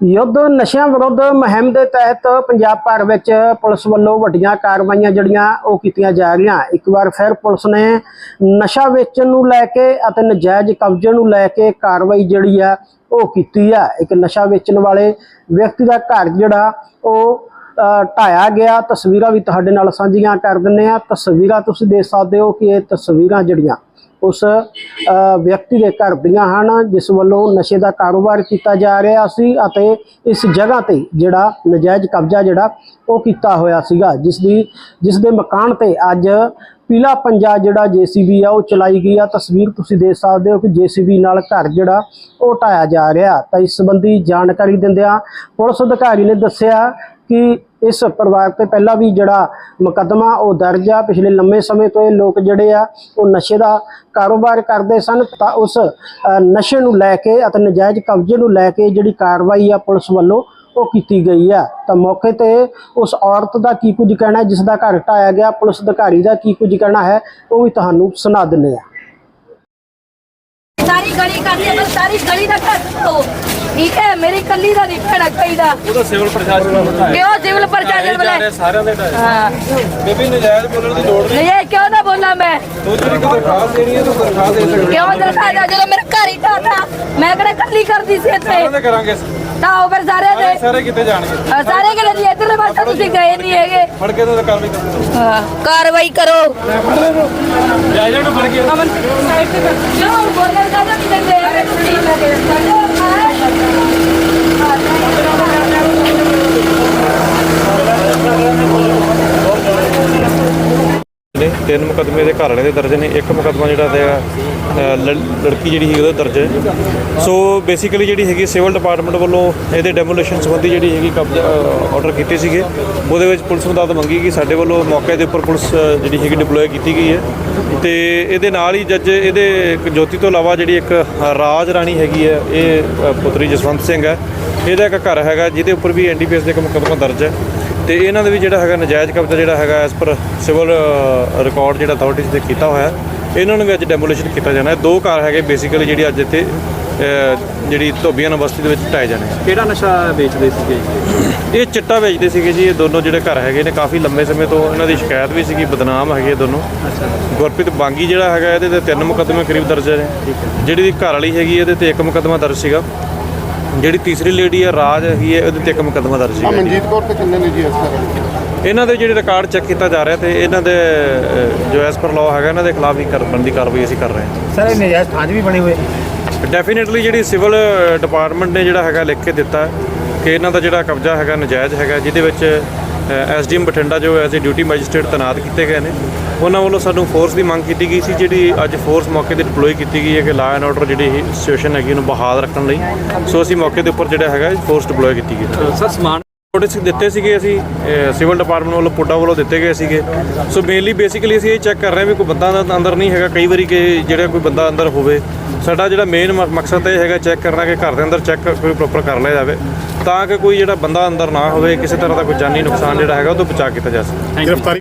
ਯੁੱਧ ਨਸ਼ਿਆਂ ਵਿਰੁੱਧ ਮੁਹਿੰਮ ਦੇ ਤਹਿਤ ਪੰਜਾਬ ਭਰ ਵਿੱਚ ਪੁਲਿਸ ਵੱਲੋਂ ਵੱਡੀਆਂ ਕਾਰਵਾਈਆਂ ਜਿਹੜੀਆਂ ਉਹ ਕੀਤੀਆਂ ਜਾ ਰਹੀਆਂ। ਇੱਕ ਵਾਰ ਫਿਰ ਪੁਲਿਸ ਨੇ ਨਸ਼ਾ ਵੇਚਣ ਨੂੰ ਲੈ ਕੇ ਅਤੇ ਨਜਾਇਜ਼ ਕਬਜ਼ੇ ਨੂੰ ਲੈ ਕੇ ਕਾਰਵਾਈ ਜਿਹੜੀ ਆ ਉਹ ਕੀਤੀ ਆ। ਇੱਕ ਨਸ਼ਾ ਵੇਚਣ ਵਾਲੇ ਵਿਅਕਤੀ ਦਾ ਘਰ ਜਿਹੜਾ ਉਹ ਢਾਇਆ ਗਿਆ। ਤਸਵੀਰਾਂ ਵੀ ਤੁਹਾਡੇ ਨਾਲ ਸਾਂਝੀਆਂ ਕਰ ਦਿੰਨੇ ਆ ਤਸਵੀਰਾਂ ਤੁਸੀਂ ਦੇਖ ਸਕਦੇ ਹੋ ਕਿ ਇਹ ਤਸਵੀਰਾਂ ਜਿਹੜੀਆਂ ਉਸ ਵਿਅਕਤੀ ਦੇ ਘਰ ਦੀਆਂ ਹਨ, ਜਿਸ ਵੱਲੋਂ ਨਸ਼ੇ ਦਾ ਕਾਰੋਬਾਰ ਕੀਤਾ ਜਾ ਰਿਹਾ ਸੀ ਅਤੇ ਇਸ ਜਗ੍ਹਾ ਤੇ ਜਿਹੜਾ ਨਜਾਇਜ਼ ਕਬਜ਼ਾ ਜਿਹੜਾ ਉਹ ਕੀਤਾ ਹੋਇਆ ਸੀਗਾ, ਜਿਸ ਦੀ, ਜਿਸ ਦੇ ਮਕਾਨ ਤੇ ਅੱਜ ਪੀਲਾ ਪੰਜਾ ਜਿਹੜਾ ਜੀਸੀਬੀ ਆ ਉਹ ਚਲਾਈ ਗਈ ਆ। ਤਸਵੀਰ ਤੁਸੀਂ ਦੇਖ ਸਕਦੇ ਹੋ ਕਿ ਜੀਸੀਬੀ ਨਾਲ ਘਰ ਜਿਹੜਾ ਉਹ ਢਾਇਆ ਜਾ ਰਿਹਾ। ਤਾਂ ਇਸ ਸੰਬੰਧੀ ਜਾਣਕਾਰੀ ਦਿੰਦਿਆਂ ਪੁਲਿਸ ਅਧਿਕਾਰੀ ਨੇ ਦੱਸਿਆ ਕਿ ਇਸ ਪਰਿਵਾਰ ਤੇ ਪਹਿਲਾਂ ਵੀ ਜਿਹੜਾ ਮੁਕੱਦਮਾ, ਉਹ ਦਰਜ ਆ। ਪਿਛਲੇ ਲੰਮੇ ਸਮੇਂ ਤੋਂ ਇਹ ਲੋਕ ਜਿਹੜੇ ਆ, ਉਹ ਨਸ਼ੇ ਦਾ ਕਾਰੋਬਾਰ ਕਰਦੇ ਸਨ ਤਾਂ ਉਸ ਨਸ਼ੇ ਨੂੰ ਲੈ ਕੇ ਅਤੇ ਨਜਾਇਜ਼ ਕਬਜ਼ੇ ਨੂੰ ਲੈ ਕੇ ਜਿਹੜੀ ਕਾਰਵਾਈ ਆ ਪੁਲਿਸ ਵੱਲੋਂ ਉਹ ਕੀਤੀ ਗਈ ਆ। ਤਾਂ ਮੌਕੇ ਤੇ ਉਸ ਔਰਤ ਦਾ ਕੀ ਕੁਝ ਕਹਿਣਾ ਹੈ ਜਿਸ ਦਾ ਘਰ ਢਾਇਆ ਗਿਆ, ਪੁਲਿਸ ਅਧਿਕਾਰੀ ਦਾ ਕੀ ਕੁਝ ਕਹਿਣਾ ਹੈ, ਉਹ ਵੀ ਤੁਹਾਨੂੰ ਸੁਣਾ ਦਿੰਦੇ ਆ। ਸਾਰੀ ਗਲੀ ਕਰਦੀ ਸਾਰੀ ਗਲੀ ਦਾ ਘਰ ਤੋਂ ਠੀਕ ਹੈ? ਮੇਰੀ ਕੱਲੀ ਦਾ ਨਹੀਂ ਭੈਣਾ ਚਾਹੀਦਾ ਉਹਦਾ ਸਿਵਲ ਪ੍ਰਸ਼ਾਸਨ ਨੂੰ ਕਿਉਂ ਸਿਵਲ ਪ੍ਰਸ਼ਾਸਨ ਬਲੇ ਸਾਰਿਆਂ ਦੇ ਹਟਾਇਆ ਹਾਂ। ਬੇਬੀ ਨਜਾਇਜ਼ ਬੋਲਣ ਦੀ ਲੋੜ ਨਹੀਂ। ਨਹੀਂ ਇਹ ਕਿਉਂ ਨਾ ਬੋਲਾਂ ਮੈਂ? ਤੂੰ ਜਿਹੜੀ ਕੋਈ ਦਰਖਾਸਤ ਦੇਣੀ ਹੈ ਤੂੰ ਦਰਖਾਸਤ ਦੇ ਸਕਦੀ ਕਿਉਂ ਦਰਖਾ ਜਾ ਜਦੋਂ ਮੇਰਾ ਘਰ ਹੀ ਢਾਤਾ ਮੈਂ ਕਿਹੜਾ ਕੱਲੀ ਕਰਦੀ ਸੀ ਇੱਥੇ? ਕਰਾਂਗੇ ਤਾਂ ਉਹ ਫਿਰ ਸਾਰੇ ਦੇ ਸਾਰੇ ਕਿੱਥੇ ਜਾਣਗੇ? ਸਾਰੇ ਕਿਹੜੇ ਦੀ ਇੱਧਰਲੇ ਪਾਸੇ ਤੁਸੀਂ ਗਏ ਨਹੀਂ ਹੈਗੇ। ਫੜ ਕੇ ਤਾਂ ਕਾਰਵਾਈ ਕਰਦੇ ਹਾਂ, ਕਾਰਵਾਈ ਕਰੋ। ਜਾਇਜ਼ ਨੂੰ ਫੜ ਕੇ। ਕਿਉਂ ਬੋਲਣ ਦਾ ਨਹੀਂ ਦਿੰਦੇ ਹੈਗੇ ਤੁਸੀਂ ਨੇ ਤਿੰਨ ਮੁਕਦਮੇ ਦੇ ਘਰ ਵਾਲੇ ਦੇ ਦਰਜ ਨੇ, ਇੱਕ ਮੁਕਦਮਾ ਜਿਹੜਾ ਤੇ ਲੜਕੀ ਜਿਹੜੀ ਹੈਗੀ ਉਹਦਾ ਦਰਜ ਹੈ। ਸੋ ਬੇਸਿਕਲੀ ਜਿਹੜੀ ਹੈਗੀ ਸਿਵਲ ਡਿਪਾਰਟਮੈਂਟ ਵੱਲੋਂ ਇਹਦੇ ਡੈਮੋਲੇਸ਼ਨ ਸੰਬੰਧੀ ਜਿਹੜੀ ਹੈਗੀ ਕਬਜ਼ਾ ਆਰਡਰ ਕੀਤੇ ਸੀਗੇ। ਉਹਦੇ ਵਿੱਚ ਪੁਲਿਸ ਮਦਦ ਮੰਗੀ ਕਿ ਸਾਡੇ ਵੱਲੋਂ ਮੌਕੇ ਦੇ ਉੱਪਰ ਪੁਲਿਸ ਜਿਹੜੀ ਹੈਗੀ ਡਿਪਲੋਏ ਕੀਤੀ ਗਈ ਹੈ। ਤੇ ਇਹਦੇ ਨਾਲ ਹੀ ਜੱਜ, ਇਹਦੇ ਇੱਕ ਜੋਤੀ ਤੋਂ ਇਲਾਵਾ ਜਿਹੜੀ ਇੱਕ ਰਾਜ ਰਾਣੀ ਹੈਗੀ ਹੈ, ਇਹ ਪੁੱਤਰੀ ਜਸਵੰਤ ਸਿੰਘ ਹੈ। ਇਹਦਾ ਇੱਕ ਘਰ ਹੈਗਾ, ਜਿਹਦੇ ਉੱਪਰ ਵੀ ਐਨਡੀਪੀਐਸ ਦੇ ਇੱਕ ਮੁਕਦਮਾ ਦਰਜ ਹੈ। ਤੇ ਇਹਨਾਂ ਦੇ ਵੀ ਜਿਹੜਾ ਹੈਗਾ ਨਜਾਇਜ਼ ਕਬਜ਼ਾ ਜਿਹੜਾ ਹੈਗਾ ਐਸ ਪਰ ਸਿਵਲ ਰਿਕਾਰਡ ਜਿਹੜਾ ਅਥਾਰਟੀਜ਼ ਤੇ ਕੀਤਾ ਹੋਇਆ ਇਹਨਾਂ ਨੂੰ ਵੀ ਅੱਜ ਡੈਮੋਲੀਸ਼ਨ ਕੀਤਾ ਜਾਣਾ ਹੈ। ਦੋ ਘਰ ਹੈਗੇ ਬੇਸਿਕਲੀ ਜਿਹੜੀ ਅੱਜ ਇੱਥੇ ਜਿਹੜੀ ਧੋਬੀਆਂ ਬਸਤੀ ਦੇ ਵਿੱਚ ਢਾਏ ਜਾਣੇ। ਕਿਹੜਾ ਨਸ਼ਾ ਵੇਚਦੇ ਸੀਗੇ ਇਹ ਚਿੱਟਾ ਵੇਚਦੇ ਸੀਗੇ ਜੀ ਇਹ ਦੋਨੋਂ ਜਿਹੜੇ ਘਰ ਹੈਗੇ ਨੇ ਕਾਫੀ ਲੰਮੇ ਸਮੇਂ ਤੋਂ ਇਹਨਾਂ ਦੀ ਸ਼ਿਕਾਇਤ ਵੀ ਸੀਗੀ ਬਦਨਾਮ ਹੈਗੇ ਦੋਨੋਂ। ਗੁਰਪ੍ਰੀਤ ਬਾਂਗੀ ਜਿਹੜਾ ਹੈਗਾ ਇਹਦੇ ਤੇ ਤਿੰਨ ਮੁਕੱਦਮੇ ਕਰੀਬ ਦਰਜ ਨੇ ਜਿਹੜੀ ਦੀ ਘਰ ਵਾਲੀ ਹੈਗੀ ਇਹਦੇ ਤੇ ਇੱਕ ਮੁਕੱਦਮਾ ਦਰਜ ਸੀਗਾ। ਜਿਹੜੀ ਤੀਸਰੀ ਲੇਡੀ ਹੈ ਰਾਜ ਹੈਗੀ ਹੈ ਉਹਦੇ ਤੇ ਇੱਕ ਮੁਕੱਦਮਾ ਦਰਜ ਜੀ। ਮਨਜੀਤ ਕੌਰ ਤੇ ਕਿੰਨੇ ਨੇ ਜੀ ਇਸ ਤਰ੍ਹਾਂ? ਇਹਨਾਂ ਦੇ ਜਿਹੜੇ ਰਿਕਾਰਡ ਚੈੱਕ ਕੀਤਾ ਜਾ ਰਿਹਾ ਤੇ ਇਹਨਾਂ ਦੇ ਅਹ, ਜੋ ਐਸ ਪਰ ਲਾਅ ਹੈਗਾ ਇਹਨਾਂ ਦੇ ਖਿਲਾਫ ਵੀ ਕਰਨ ਦੀ ਕਾਰਵਾਈ ਅਸੀਂ ਕਰ ਰਹੇ ਹਾਂ। ਸਰ ਇਹ ਨਜਾਇਜ਼ ਥਾਂ 'ਚ ਵੀ ਬਣੇ ਹੋਏ ਡੈਫੀਨਿਟਲੀ ਜਿਹੜੀ ਸਿਵਲ ਡਿਪਾਰਟਮੈਂਟ ਨੇ ਜਿਹੜਾ ਹੈਗਾ ਲਿਖ ਕੇ ਦਿੱਤਾ ਹੈ ਕਿ ਇਹਨਾਂ ਦਾ ਜਿਹੜਾ ਕਬਜ਼ਾ ਹੈਗਾ ਨਜਾਇਜ਼ ਹੈਗਾ ਜਿਹਦੇ ਵਿੱਚ ਐਸਡੀਐਮ ਬਠਿੰਡਾ ਜੋ ਐਜ਼ ਏ ਡਿਊਟੀ ਮੈਜਿਸਟ੍ਰੇਟ ਤੈਨਾਤ ਕੀਤੇ ਗਏ ਨੇ। ਉਹਨਾਂ ਵੱਲੋਂ ਸਾਨੂੰ ਫੋਰਸ ਦੀ ਮੰਗ ਕੀਤੀ ਗਈ ਸੀ, ਜਿਹੜੀ ਅੱਜ ਫੋਰਸ ਮੌਕੇ ਤੇ ਡਿਪਲੋਏ ਕੀਤੀ ਗਈ ਹੈ ਕਿ ਲਾ ਐਂਡ ਆਰਡਰ ਜਿਹੜੀ ਸਿਚੁਏਸ਼ਨ ਹੈਗੀ ਉਹਨੂੰ ਬਹਾਲ ਰੱਖਣ ਲਈ। ਸੋ ਅਸੀਂ ਮੌਕੇ ਦੇ ਉੱਪਰ ਜਿਹੜਾ ਹੈਗਾ ਫੋਰਸ ਡਿਪਲੋਏ ਕੀਤੀ ਗਈ। ਸਰ, ਸਮਾਨ ਨੋਟਿਸ ਦਿੱਤੇ ਸੀਗੇ ਅਸੀਂ ਸਿਵਲ ਡਿਪਾਰਟਮੈਂਟ ਵੱਲੋਂ ਪੁੱਡਾ ਵੱਲੋਂ ਦਿੱਤੇ ਗਏ ਸੀਗੇ। ਸੋ ਮੇਨਲੀ ਬੇਸਿਕਲੀ ਅਸੀਂ ਇਹ ਚੈੱਕ ਕਰ ਰਹੇ ਹਾਂ ਵੀ ਕੋਈ ਬੰਦਾ ਅੰਦਰ- ਨਹੀਂ ਹੈਗਾ, ਕਈ ਵਾਰੀ ਕਿ ਜਿਹੜਾ ਕੋਈ ਬੰਦਾ ਅੰਦਰ ਹੋਵੇ। ਸਾਡਾ ਜਿਹੜਾ ਮੇਨ ਮਕਸਦ ਇਹ ਹੈਗਾ ਚੈੱਕ ਕਰਨਾ ਕਿ ਘਰ ਦੇ ਅੰਦਰ ਚੈੱਕ ਕੋਈ ਪ੍ਰੋਪਰ ਕਰ ਲਿਆ ਜਾਵੇ, ਤਾਂ ਕਿ ਕੋਈ ਜਿਹੜਾ ਬੰਦਾ ਅੰਦਰ ਨਾ ਹੋਵੇ, ਕਿਸੇ ਤਰ੍ਹਾਂ ਦਾ ਕੋਈ ਜਾਨੀ ਨੁਕਸਾਨ ਜਿਹੜਾ ਹੈਗਾ, ਉਹ ਤੋਂ ਬਚਾ ਕੀਤਾ ਜਾ ਸਕੇ। ਗ੍ਰਿਫਤਾਰੀ